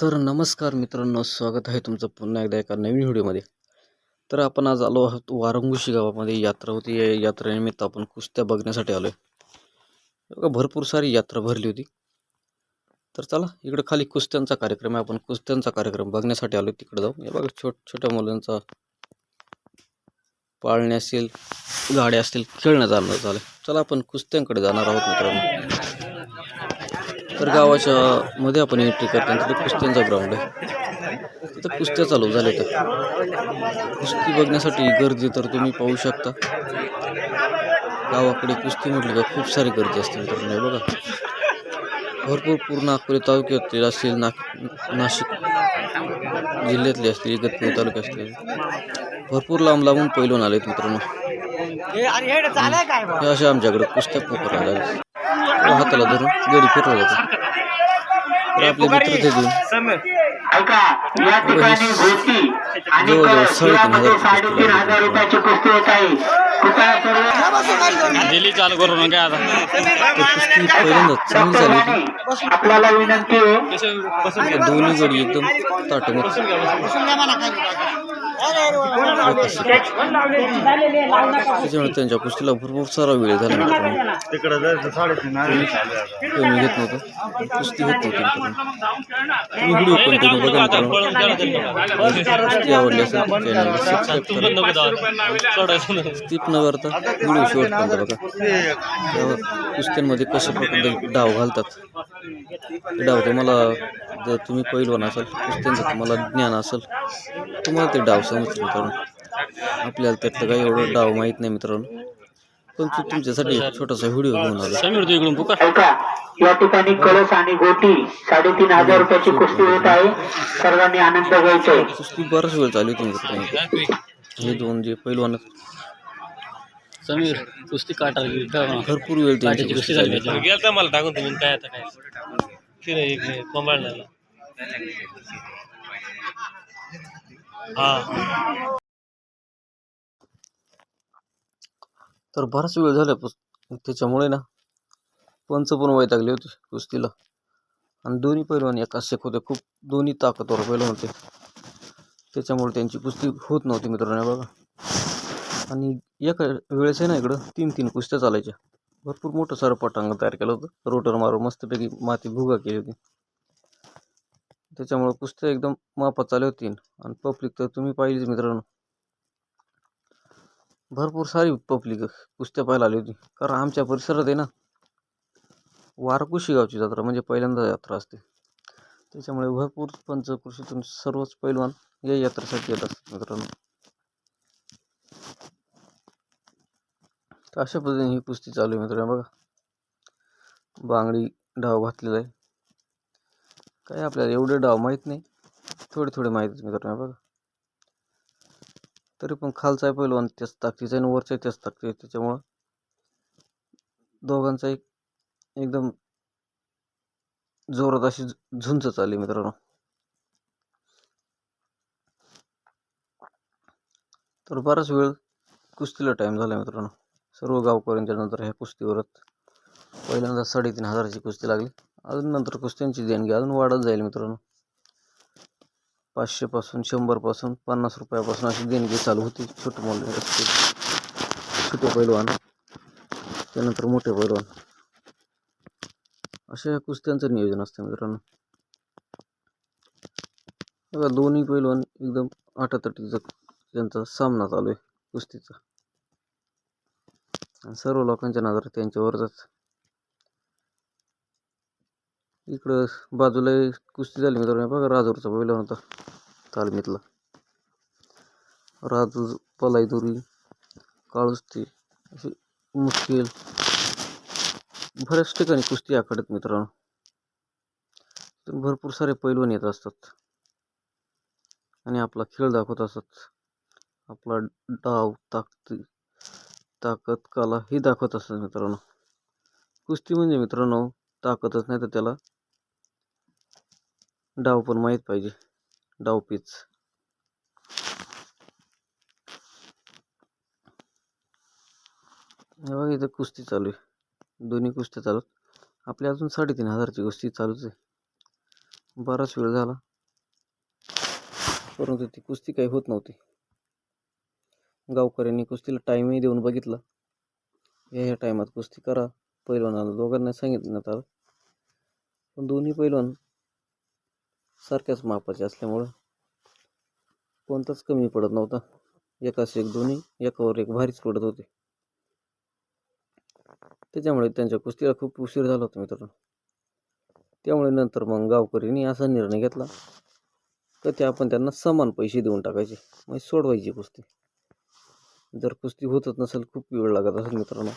तर नमस्कार मित्रांनो स्वागत आहे तुमचं पुन्हा एकदा एका नवीन व्हिडिओमध्ये. तर आपण आज आलो आहोत वारंगुशी गावामध्ये. यात्रा होती या यात्रेनिमित्त आपण कुस्त्या बघण्यासाठी आलो आहे बघा भरपूर सारी यात्रा भरली होती. तर चला इकडं खाली कुस्त्यांचा कार्यक्रम आहे. आपण कुस्त्यांचा कार्यक्रम बघण्यासाठी आलो तिकडे जाऊ. हे बघा छोट छोट्या मुलांचा पाळणे असतील गाड्या असतील खेळणं जाणं झालं चला आपण कुस्त्यांकडे जाणार आहोत मित्रांनो. तर गावाच्या मध्ये आपण एंट्री करताना तिथं कुस्त्यांचा ग्राउंड आहे. तिथं कुस्त्या चालू झाल्या तर कुस्ती बघण्यासाठी गर्दी तर तुम्ही पाहू शकता. गावाकडे कुस्ती म्हटली का खूप सारी गर्दी असते मित्रांनो बघा. भरपूर पूर्ण अकोले तालुक्यातील असतील ना नाशिक जिल्ह्यातले असतील इगतपुरी तालुक्यात असतील. भरपूर लांब लांबून पैलून आलेत मित्रांनो. हे अशा आमच्याकडे कुस्त्या पोकर आल्या हाताला धरून गडी फिरवलं जातं आपले मित्र ते. घेऊन जवळजवळ साडेतीन हजार रुपयाची कुस्ती होत आहे. चालू करू नका आता. कुस्ती चांगली होती. आपल्याला विनंती दोन्ही गडी एकदम ताटमत त्याच्यामुळे त्यांच्या कुस्तीला भरपूर सारा वेळ झाला मित्रांनो. कमी घेत नव्हतं. कुस्ती होत नव्हती मित्रांनो. तुम्ही व्हिडिओ कंटिन्यू बघा मित्रांनो. कुस्ती आवडली असेल चॅनलला सबस्क्राईब करा स्किप न करता व्हिडिओ शेवटपर्यंत बघा. कुस्त्यांमध्ये कशा प्रकारे डाव घालतात. ते डाव तुम्हाला जर तुम्ही पैलवान असाल कुस्त्यांचं तुम्हाला ज्ञान असेल तुम्हाला ते डाव समजतील मित्रांनो. आपल्याला त्यातलं काही एवढं डाव माहीत नाही मित्रांनो. पण तू तुमच्यासाठी एक छोटासा व्हिडिओ घेऊन आलो. समीर तू इकडून पुकार ऐका या ठिकाणी कळस आणि गोटी साडेतीन हजार रुपयाची कुस्ती होत आहे. सर्वांनी आनंद घ्यायचा. आहे कुस्ती बराच वेळ चालू होती मित्रांनो हे दोन जे पैलवान आहेत, समीर कुस्ती काटार गेली का? म्हणा? भरपूर वेळ त्यांची काटाची कुस्ती कुस्ती चालली झाली होती. गेलता मला टाकून तुम्ही. काय आता काय? फिर एक कोंबाळण्याला हा. तर बराच वेळ झाला त्याच्यामुळे ना पंच पण वैतागले होते कुस्तीला. आणि दोन्ही पैलवान एका शेक होते खूप दोन्ही ताकदवर पैलवान होते. त्याच्यामुळे त्यांची कुस्ती होत नव्हती मित्रांनो बघा. आणि एका वेळेस आहे ना इकडं तीन तीन कुस्त्या चालायच्या. भरपूर मोठं सारं पटांग तयार केलं होतं. रोटर मारून मस्तपैकी माती भुगा केली होती. त्याच्यामुळं पुस्तक एकदम मापात चालू होती आणि पब्लिक तर तुम्ही पाहिलीच मित्रांनो. भरपूर सारी पब्लिक कुस्त्या पाहायला आली होती. कारण आमच्या परिसरात आहे ना वारकुशी गावची जत्रा म्हणजे पहिल्यांदा यात्रा असते. त्याच्यामुळे भरपूर पंचकृषीतून सर्वच पैलवान या यात्रेसाठी येत असतात मित्रांनो. तर अशा पद्धतीने ही कुस्ती चालू आहे मित्रांनो. बघा. बांगडी डाव घातलेला आहे. काय आपल्याला एवढे डाव माहीत नाही. थोडे थोडे माहीतच आहेत मित्रांनो बघा. तरी पण खालचा आहे पहिलवान त्याच ताकदीचा आहे आणि वरचा आहे त्याच ताकदी आहे. त्याच्यामुळं दोघांचा एक एकदम जोरात अशी झु- झुंज चालली मित्रांनो. तर बराच वेळ कुस्तीला टाईम झाला मित्रांनो. सर्व गावकऱ्यांच्या नंतर ह्या कुस्तीवरच. पहिल्यांदा साडेतीन हजाराची कुस्ती लागली. अजून नंतर कुस्त्यांची देणगी अजून वाढत जाईल मित्रांनो. पाचशेपासून शंभरपासून पन्नास रुपयापासून अशी देणगी चालू होती. छोटे मुले असते छोटे पैलवान त्यानंतर मोठे पैलवान. अशा कुस्त्यांचं नियोजन असतं मित्रांनो. बघा दोन्ही पैलवान एकदम आटातटीचा त्यांचा सामना चालू आहे कुस्तीचा. आणि सर्व लोकांच्या नजर त्यांच्यावरच इकडं बाजूला कुस्ती झाली मित्रांनो. बघा राजूरचा पहिला होता. तालमीतला. राजू पलाईदुरी काळुस्ती अशी मुश्किल. बऱ्याच ठिकाणी कुस्ती आकडत मित्रांनो. तर भरपूर सारे पैलवान येत असतात. आणि आपला खेळ दाखवत असतात. आपला डाव ताकद ताकद कला ही दाखवत असतात मित्रांनो. कुस्ती म्हणजे मित्रांनो ताकदच नाही तर त्याला डाव पण माहीत पाहिजे. डाव पीच. हे बघा इथं कुस्ती चालू आहे. दोन्ही कुस्त्या चालू आपल्या अजून साडेतीन हजारची कुस्ती चालूच आहे. बराच वेळ झाला. परंतु ती कुस्ती काही होत नव्हती. गावकऱ्यांनी कुस्तीला टाईमही देऊन बघितला. या ह्या टायमात कुस्ती करा. पैलवानाला दोघांना सांगितलं आलं पण दोन्ही पैलवान सारख्याच मापाचे असल्यामुळं कोणताच कमी पडत नव्हता. एकाच एक दोन्ही एकावर एक भारीच पडत होते. त्याच्यामुळे त्यांच्या कुस्तीला खूप उशीर झाला होता मित्रांनो. त्यामुळे नंतर मग गावकऱ्यांनी असा निर्णय घेतला तर ते आपण त्यांना समान पैसे देऊन टाकायचे मग सोडवायची कुस्ती. जर कुस्ती होतच नसेल खूप वेळ लागत असेल मित्रांनो.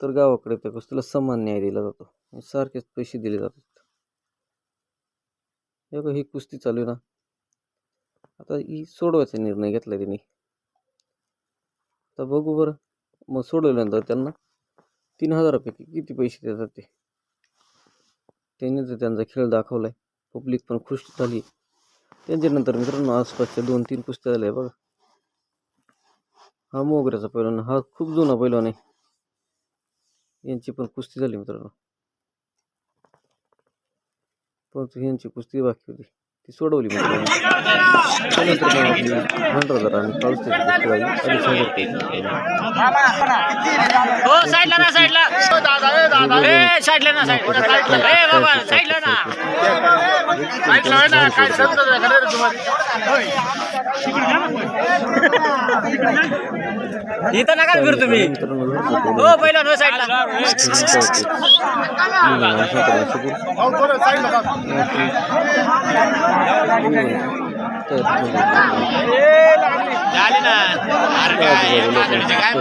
तर गावाकडे त्या कुस्तीला समान न्याय दिला जातो. सारखेच पैसे दिले जातात. हे बघ ही कुस्ती चालू आहे ना. आता ही सोडवायचा निर्णय घेतला त्यांनी. आता बघू बरं. मग सोडवल्यानंतर त्यांना तीन हजारापैकी किती पैसे देतात ते. त्यांनी तर त्यांचा खेळ दाखवला आहे पब्लिक पण खुश झाली. त्यांच्यानंतर मित्रांनो आसपासच्या दोन तीन कुस्त्या झाल्या बघा. हा मोगऱ्याचा पैलवान हा खूप जुना पैलवान आहे. यांची पण कुस्ती झाली मित्रांनो. परंतु यांची कुस्ती बाकी होती. ती सोडवली त्यानंतर आपली भंडारदरा आणि काळुस्त्याची कुस्ती झाली अडीच हजार रुपये. हो साईडला ना साईडला ए साईडला ना साईड ए बाबा साईडला ना इथं नका फिर तुम्ही. हो पहिला नो साईडला. झाली ना अरे काय माकडीचं काय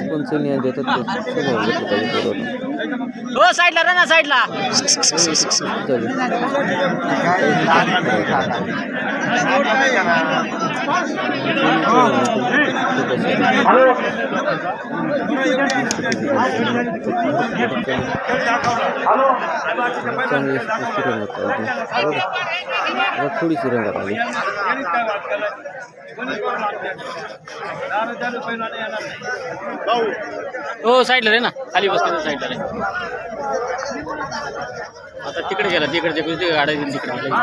कोणचं न्याय देतात ते सगळं घेतलं पाहिजे बरोबर. हो साईडला रा ना साईडला चालेल. चांगली कुस्ती रंगत आली. बरं. आता थोडीशी रंगत आली हो साईडला रे ना. खाली बसते साईडला रे. आता तिकडे गेला तिकडचे कुस्ती गाड्या गेली तिकडे गेला.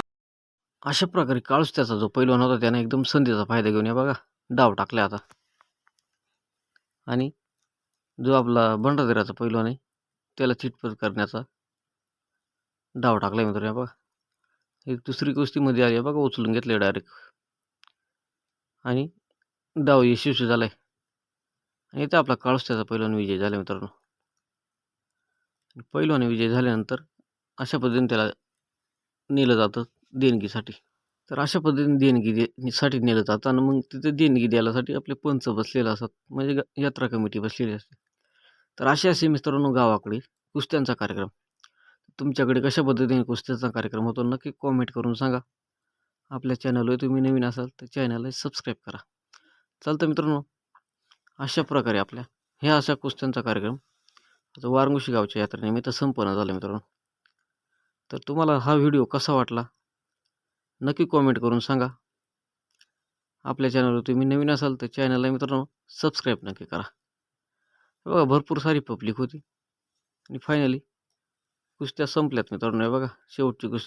अशा प्रकारे काळुस्त्याचा जो पैलवान होता त्याने एकदम संधीचा फायदा घेऊन या बघा डाव टाकला आता. आणि जो आपला भंडारदऱ्याचा पैलवान आहे त्याला चिटपट करण्याचा डाव टाकला मित्र या बघा. एक दुसरी कुस्तीमध्ये आली आहे बघा उचलून घेतले डायरेक्ट आणि डाव यशस्वी झाला आहे आणि इथं आपला काळुस्त्याचा पैलवान विजय झाला मित्रांनो. पैलवान विजय झाल्यानंतर अशा पद्धतीने त्याला नेलं जातं. देणगीसाठी. तर अशा पद्धतीने देणगी दे साठी नेलं जातं आणि मग तिथे देणगी द्यायलासाठी आपले पंच बसलेले असतात. म्हणजे ग- यात्रा कमिटी बसलेली असते. तर असे असे मित्रांनो गावाकडे कुस्त्यांचा कार्यक्रम. तुमच्याकडे कशा पद्धतीने कुस्त्यांचा कार्यक्रम होतो नक्की कॉमेंट करून सांगा. आपल्या चॅनलवर तुम्ही नवीन असाल तर चॅनलला सबस्क्राईब करा. चालतं मित्रांनो. अशा प्रकारे आपल्या ह्या अशा कुस्त्यांचा कार्यक्रम. आता वारंगुशी गावच्या यात्रेनिमित्त संपन्न झाला मित्रांनो. तर तुम्हाला हा व्हिडिओ कसा वाटला? नक्की कॉमेंट करून सांगा. आपल्या चॅनलवर तुम्ही नवीन असाल तर चॅनलला मित्रांनो सबस्क्राईब नक्की करा. बघा भरपूर सारी पब्लिक होती. आणि फायनली कुस्त्या संपल्यात मित्रांनो बघा शेवटची कुस्ती.